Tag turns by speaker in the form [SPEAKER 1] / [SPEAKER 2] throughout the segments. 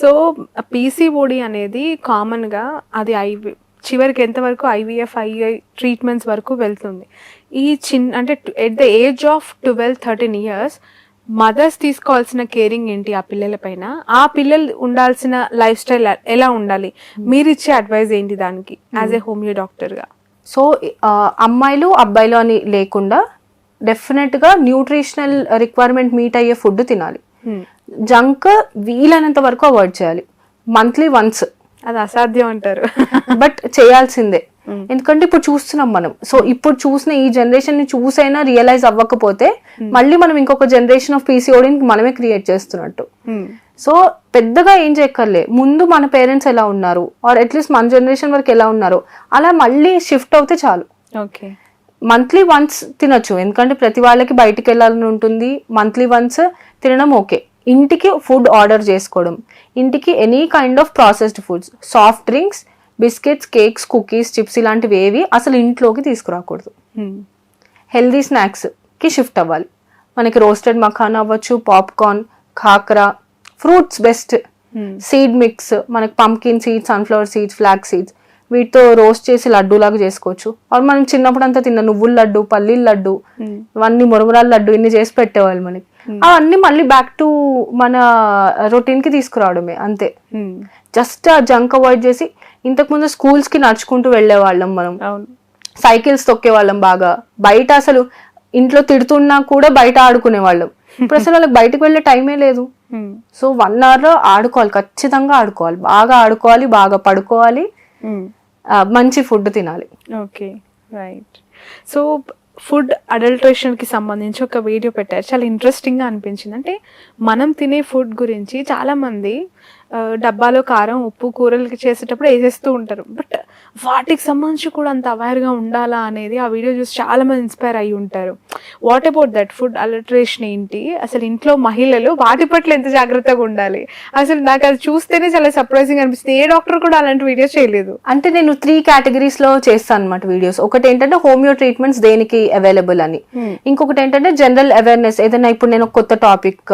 [SPEAKER 1] So PCOD అనేది కామన్గా అది ఐవి చివరికి ఎంతవరకు ఐవీఎఫ్ ఐఐ ట్రీట్మెంట్స్ వరకు వెళ్తుంది. ఈ చిన్న అంటే at the age of twelve thirteen years mothers తీసుకోవాల్సిన కేరింగ్ ఏంటి ఆ పిల్లల పైన? ఆ పిల్లలు ఉండాల్సిన లైఫ్ స్టైల్ ఎలా ఉండాలి? మీరు ఇచ్చే అడ్వైజ్ ఏంటి దానికి? యాజ్ ఏ హోమియో డాక్టర్గా.
[SPEAKER 2] సో అమ్మాయిలు అబ్బాయిలు అని లేకుండా డెఫినెట్గా న్యూట్రిషనల్ రిక్వైర్మెంట్ మీట్ అయ్యే ఫుడ్ తినాలి. జంక్ వీలైనంత వరకు అవాయిడ్ చేయాలి. మంత్లీ వన్స్
[SPEAKER 1] అది అసాధ్యం అంటారు.
[SPEAKER 2] బట్ చేయాల్సిందే. ఎందుకంటే ఇప్పుడు చూస్తున్నాం మనం. సో ఇప్పుడు చూసిన ఈ జనరేషన్ని చూసైనా రియలైజ్ అవ్వకపోతే మళ్ళీ మనం ఇంకొక జనరేషన్ ఆఫ్ పీసీఓడిని మనమే క్రియేట్ చేస్తున్నట్టు. సో పెద్దగా ఏం చేయక్కర్లే. ముందు మన పేరెంట్స్ ఎలా ఉన్నారు? ఆర్ అట్లీస్ట్ మన జనరేషన్ వరకు ఎలా ఉన్నారు. అలా మళ్ళీ షిఫ్ట్ అవుతే చాలు.
[SPEAKER 1] ఓకే.
[SPEAKER 2] మంత్లీ వన్స్ తినొచ్చు. ఎందుకంటే ప్రతి వాళ్ళకి బయటికి వెళ్ళాలని ఉంటుంది. మంత్లీ వన్స్ తినడం ఓకే. ఇంటికి ఫుడ్ ఆర్డర్ చేసుకోవడం. ఇంటికి any kind of processed foods soft drinks biscuits cakes cookies chips ఇలాంటివి ఏవి అసలు ఇంట్లోకి తీసుకురాకూడదు. హెల్దీ స్నాక్స్కి షిఫ్ట్ అవ్వాలి. మనకి రోస్టెడ్ మఖానా అవ్వచ్చు popcorn khakhra fruits best seed mix మనకి pumpkin seeds sunflower seeds flax seeds వీటితో రోస్ట్ చేసి లడ్డు లాగా చేసుకోవచ్చు. ఆర్ మనం చిన్నప్పుడు అంతా తిన్న నువ్వుల లడ్డు పల్లీల లడ్డు ఇవన్నీ మురుగురాల లడ్డు ఇన్ని చేసి పెట్టేవాళ్ళు మనకి. అవన్నీ మళ్ళీ బ్యాక్ టు మన రొటీన్కి తీసుకురావడమే అంతే. జస్ట్ ఆ జంక్ అవాయిడ్ చేసి ఇంతకుముందు స్కూల్స్కి నడుచుకుంటూ వెళ్ళే వాళ్ళం మనం.
[SPEAKER 1] అవును.
[SPEAKER 2] సైకిల్స్ తొక్కే వాళ్ళం బాగా. బయట అసలు ఇంట్లో తిడుతున్నా కూడా బయట ఆడుకునే వాళ్ళం ఇప్పుడు అసలు వాళ్ళకి బయటకు వెళ్ళే టైమే లేదు. సో వన్ అవర్ ఆడుకోవాలి ఖచ్చితంగా ఆడుకోవాలి. బాగా ఆడుకోవాలి బాగా పడుకోవాలి. మంచి ఫుడ్ తినాలి.
[SPEAKER 1] ఓకే రైట్ సో ఫుడ్ అడల్ట్రేషన్కి సంబంధించి ఒక వీడియో పెట్టారు. చాలా ఇంట్రెస్టింగ్గా అనిపించింది. అంటే మనం తినే ఫుడ్ గురించి చాలామంది డబ్బాలో కారం ఉప్పు కూరలకి చేసేటప్పుడు వేసేస్తూ ఉంటారు. బట్ వాటికి సంబంధించి కూడా అంత అవేర్గా ఉండాలా అనేది ఆ వీడియో చూసి చాలా మంది ఇన్స్పైర్ అయ్యి ఉంటారు. What about that food adulteration ఏంటి? అసలు ఇంట్లో మహిళలు వాటి పట్ల ఎంత జాగ్రత్తగా ఉండాలి? అసలు నాకు అది చూస్తేనే చాలా సర్ప్రైజింగ్ అనిపిస్తుంది. ఏ డాక్టర్ కూడా అలాంటి వీడియో చేయలేదు.
[SPEAKER 2] అంటే నేను త్రీ కేటగిరీస్లో చేస్తాను అనమాట వీడియోస్ ఒకటి ఏంటంటే హోమియో ట్రీట్మెంట్స్ దేనికి అవైలబుల్ అని. ఇంకొకటి ఏంటంటే జనరల్ అవేర్నెస్ ఏదైనా ఇప్పుడు నేను ఒక కొత్త టాపిక్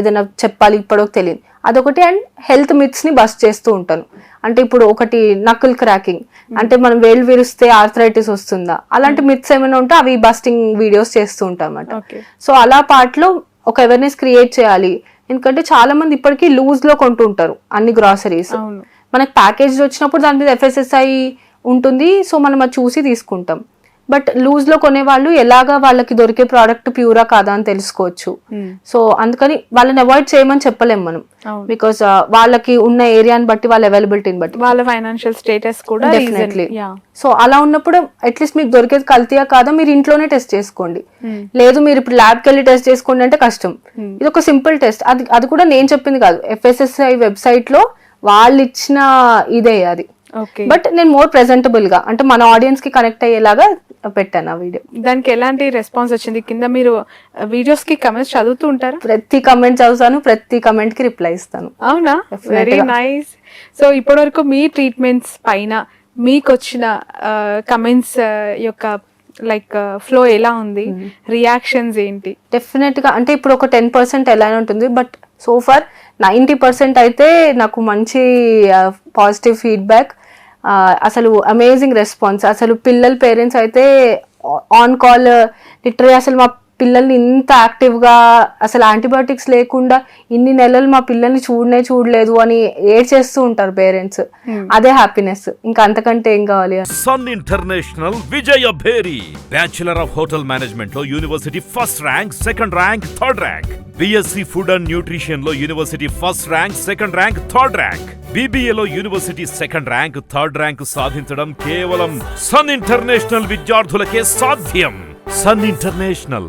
[SPEAKER 2] ఏదైనా చెప్పాలి ఇప్పుడో తెలియదు అదొకటి అండ్ హెల్త్ మిత్స్ని బస్ చేస్తూ ఉంటాను. అంటే ఇప్పుడు ఒకటి నక్కుల్ క్రాకింగ్. అంటే మనం వేళ్ళు విరిస్తే ఆర్థరైటిస్ వస్తుందా? అలాంటి మిత్స్ ఏమైనా ఉంటే అవి బస్టింగ్ వీడియోస్ చేస్తూ ఉంటాం అన్నమాట
[SPEAKER 1] ఓకే.
[SPEAKER 2] సో అలా పార్ట్లో ఒక అవేర్నెస్ క్రియేట్ చేయాలి. ఎందుకంటే చాలా మంది ఇప్పటికీ లూజ్లో కొంటూ ఉంటారు అన్ని గ్రాసరీస్ మనకి ప్యాకేజ్ వచ్చినప్పుడు దాని మీద ఎఫ్ఎస్ఎస్ఐ ఉంటుంది. సో మనం అది చూసి తీసుకుంటాం. బట్ లూజ్లో కొనే వాళ్ళు ఎలాగా వాళ్ళకి దొరికే ప్రోడక్ట్ ప్యూరా కాదా అని తెలుసుకోవచ్చు.
[SPEAKER 1] Hmm.
[SPEAKER 2] సో అందుకని వాళ్ళని అవాయిడ్ చేయమని చెప్పలేం మనం. బికాస్ వాళ్ళకి ఉన్న ఏరియాని బట్టి వాళ్ళ అవైలబిలిటీని బట్టి.
[SPEAKER 1] వాళ్ళ ఫైనాన్షియల్ స్టేటస్ కూడా
[SPEAKER 2] డెఫినెట్లీ సో అలా ఉన్నప్పుడు అట్లీస్ట్ మీకు దొరికేది కల్తీయా కాదా మీరు ఇంట్లోనే టెస్ట్ చేసుకోండి. లేదు మీరు ఇప్పుడు ల్యాబ్కి వెళ్ళి టెస్ట్ చేసుకోండి అంటే కష్టం. ఇది ఒక సింపుల్ టెస్ట్. అది అది కూడా నేను చెప్పింది కాదు. ఎఫ్ఎస్ఎస్ఐ వెబ్సైట్లో వాళ్ళు ఇచ్చిన ఇదే అది. బట్ నేను మోర్ ప్రెజెంటబుల్గా అంటే మన ఆడియన్స్కి కనెక్ట్ అయ్యేలాగా పెట్టాను ఆ వీడియో
[SPEAKER 1] దానికి ఎలాంటి రెస్పాన్స్ వచ్చింది? కింద మీరు వీడియోస్కి కమెంట్స్ చదువుతూ ఉంటారా?
[SPEAKER 2] ప్రతి కమెంట్ చదువుతాను ప్రతి కమెంట్కి రిప్లై ఇస్తాను.
[SPEAKER 1] అవునా? వెరీ. నైస్ సో ఇప్పటి వరకు మీ ట్రీట్మెంట్స్ పైన మీకు వచ్చిన కమెంట్స్ యొక్క లైక్ ఫ్లో ఎలా ఉంది? రియాక్షన్స్ ఏంటి?
[SPEAKER 2] డెఫినెట్గా అంటే ఇప్పుడు ఒక టెన్ పర్సెంట్ ఎలా ఉంటుంది but so far ninety percent అయితే నాకు మంచి పాజిటివ్ ఫీడ్బ్యాక్ అసలు అమేజింగ్ రెస్పాన్స్ అసలు పిల్లల పేరెంట్స్ అయితే ఆన్ కాల్ లిటరీ అసలు మా పిల్లల్ని ఇంత యాక్టివ్గా అసలు యాంటీబయాటిక్స్ లేకుండా ఇన్ని నెలలు మా పిల్లల్ని చూడనే చూడలేదు అని ఏడ్ చేస్తూ ఉంటారు పేరెంట్స్. అదే హ్యాపీనెస్. ఇంకా అంతకంటే ఏం కావాలి
[SPEAKER 3] Sun International Vijaya Bheri bachelor of hotel మేనేజ్మెంట్లో university first rank second rank third rank BSc food and న్యూట్రిషన్లో university first rank second rank third rank బీబీఏలో university second rank third rank సాధించడం కేవలం sun international విద్యార్థులకే సాధ్యం. Sun international